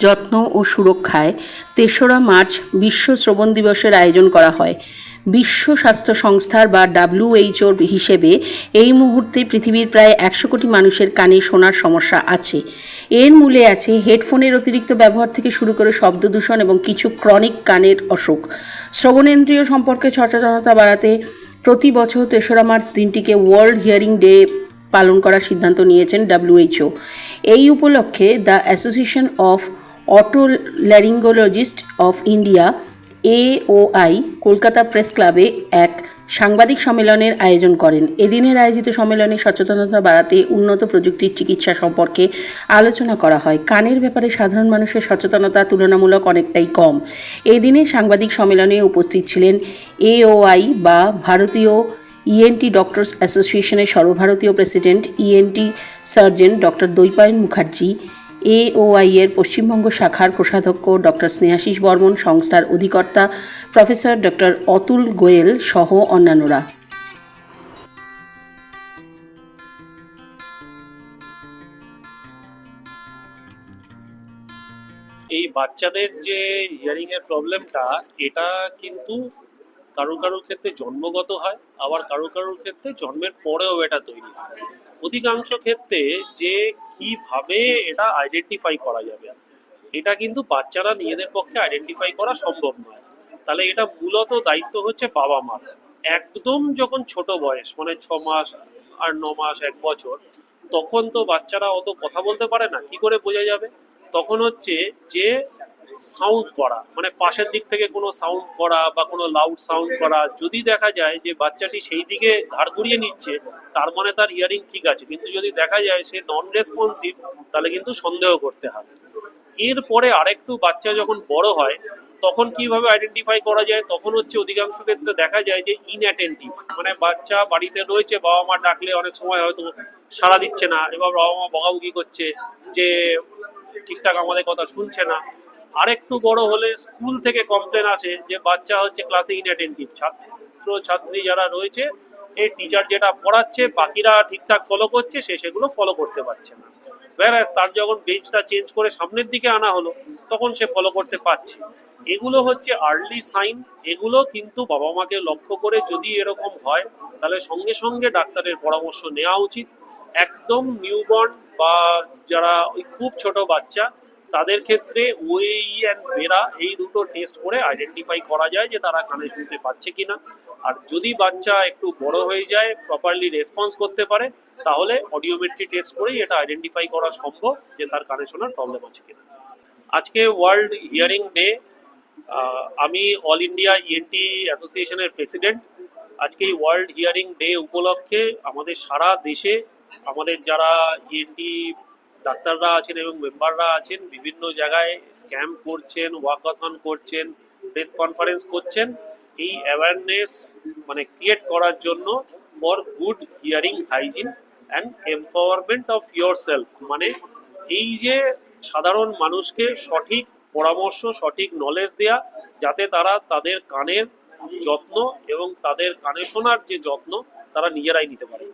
যত্ন ও সুরক্ষায় তেসরা মার্চ বিশ্ব শ্রবণ দিবসের আয়োজন করা হয়। বিশ্ব স্বাস্থ্য সংস্থার বা ডাব্লিউএইচওর হিসেবে এই মুহূর্তে পৃথিবীর প্রায় একশো কোটি মানুষের কানে শোনার সমস্যা আছে। এর মূলে আছে হেডফোনের অতিরিক্ত ব্যবহার থেকে শুরু করে শব্দ দূষণ এবং কিছু ক্রনিক কানের অসুখ। শ্রবণেন্দ্রিয় সম্পর্কে সচেতনতা বাড়াতে প্রতি বছর তেসরা মার্চ দিনটিকে ওয়ার্ল্ড হিয়ারিং ডে পালন করার সিদ্ধান্ত নিয়েছেন ডাব্লিউএইচও এই উপলক্ষে the association of otolaryngologist of India AOI Kolkata press ক্লাবে এক সাংবাদিক সম্মেলনের আয়োজন করেন। এদিনের আয়োজিত সম্মেলনে সচেতনতা বাড়াতে উন্নত প্রযুক্তির চিকিৎসা সম্পর্কে আলোচনা করা হয়। কানের ব্যাপারে সাধারণ মানুষের সচেতনতা তুলনামূলক অনেকটাই কম। এই দিনে সাংবাদিক সম্মেলনে উপস্থিত ছিলেন এওআই বা ভারতীয় ইএনটি ডক্টরস অ্যাসোসিয়েশনের সর্বভারতীয় president ENT surgeon doctor Dwaipayan Mukherjee AOI এর পশ্চিমবঙ্গ শাখার কোষাধ্যক্ষ ডক্টর স্নেহাশিস বর্মন, সংস্থার অধিকর্তা প্রফেসর ডক্টর অতুল গোয়েল সহ অন্যান্যরা। এই বাচ্চাদের যে হিয়ারিং এর প্রবলেমটা এটা কিন্তু কারও কারোর ক্ষেত্রে জন্মগত হয়, আবার কারও কারোর ক্ষেত্রে জন্মের পরেও এটা তৈরি হয়। অধিকাংশ ক্ষেত্রে যে কীভাবে এটা আইডেন্টিফাই করা যাবে। এটা কিন্তু বাচ্চারা নিজেদের পক্ষে আইডেন্টিফাই করা সম্ভব নয়। তাহলে এটা মূলত দায়িত্ব হচ্ছে বাবা মার। একদম যখন ছোট বয়স মানে ছ মাস আর ন মাস, এক বছর, তখন তো বাচ্চারা অত কথা বলতে পারে না, কি করে বোঝা যাবে? তখন হচ্ছে যে সাউন্ড করা। মানে পাশের দিক থেকে কোনো সাউন্ড করা বা কোনো লাউড সাউন্ড করা। যদি দেখা যায় যে বাচ্চাটি সেই দিকে ঘাড় ঘুরিয়ে নিচ্ছে, তার মানে তার ইয়ারিং ঠিক আছে। কিন্তু যদি দেখা যায় সে নন রেসপন্সিভ তাহলে কিন্তু সন্দেহ করতে হবে। এরপরে আরেকটু বাচ্চা যখন বড় হয়, তখন কীভাবে আইডেন্টিফাই করা যায়? তখন হচ্ছে অধিকাংশ ক্ষেত্রে দেখা যায় যে ইনঅ্যাটেন্টিভ মানে বাচ্চা বাড়িতে রয়েছে, বাবা মা ডাকলে অনেক সময় হয়তো সাড়া দিচ্ছে না। এবার বাবা মা বকাবকি করছে যে ঠিকঠাক আমাদের কথা শুনছে না। আরেকটু বড় হলে স্কুল থেকে কমপ্লেন আসে যে বাচ্চা হচ্ছে ক্লাসে ইনঅ্যাটেন্টিভ ছাত্র, ছাত্রী যারা রয়েছে এই টিচার যেটা পড়াচ্ছে, বাকিরা ঠিকঠাক ফলো করছে, সে সেগুলো ফলো করতে পারছে না। ব্যারাস তার যখন বেঞ্চটা চেঞ্জ করে সামনের দিকে আনা হলো, তখন সে ফলো করতে পারছে। এগুলো হচ্ছে আর্লি সাইন এগুলো কিন্তু বাবা মাকে লক্ষ্য করে যদি এরকম হয়, তাহলে সঙ্গে সঙ্গে ডাক্তারের পরামর্শ নেওয়া উচিত। একদম নিউবর্ন বা যারা ওই খুব ছোট বাচ্চা তাদের ক্ষেত্রে ওই অ্যান্ড বেরা এই দুটো টেস্ট করে আইডেন্টিফাই করা যায় যে তারা কানে শুনতে পাচ্ছে কিনা। আর যদি বাচ্চা একটু বড় হয়ে যায় প্রপারলি রেসপন্স করতে পারে, তাহলে অডিওমেট্রি টেস্ট করেই এটা আইডেন্টিফাই করা সম্ভব যে তার কানে শোনার প্রবলেম আছে কিনা। আজকে ওয়ার্ল্ড হিয়ারিং ডে আমি অল ইন্ডিয়া ইএনটি অ্যাসোসিয়েশনের প্রেসিডেন্ট আজকে এই ওয়ার্ল্ড হিয়ারিং ডে উপলক্ষে আমাদের সারা দেশে আমাদের যারা ইএনটি ডাক্তাররা আছেন এবং মেম্বাররা আছেন, বিভিন্ন জায়গায় ক্যাম্প করছেন, ওয়াকাথন করছেন, প্রেস কনফারেন্স করছেন। এই অ্যাওয়ারনেস মানে ক্রিয়েট করার জন্য for good hearing hygiene and empowerment of yourself মানে এই যে সাধারণ মানুষকে সঠিক পরামর্শ, সঠিক নলেজ দেয়া, যাতে তারা তাদের কানের যত্ন এবং তাদের কানে শোনার যে যত্ন তারা নিজেরাই নিতে পারে।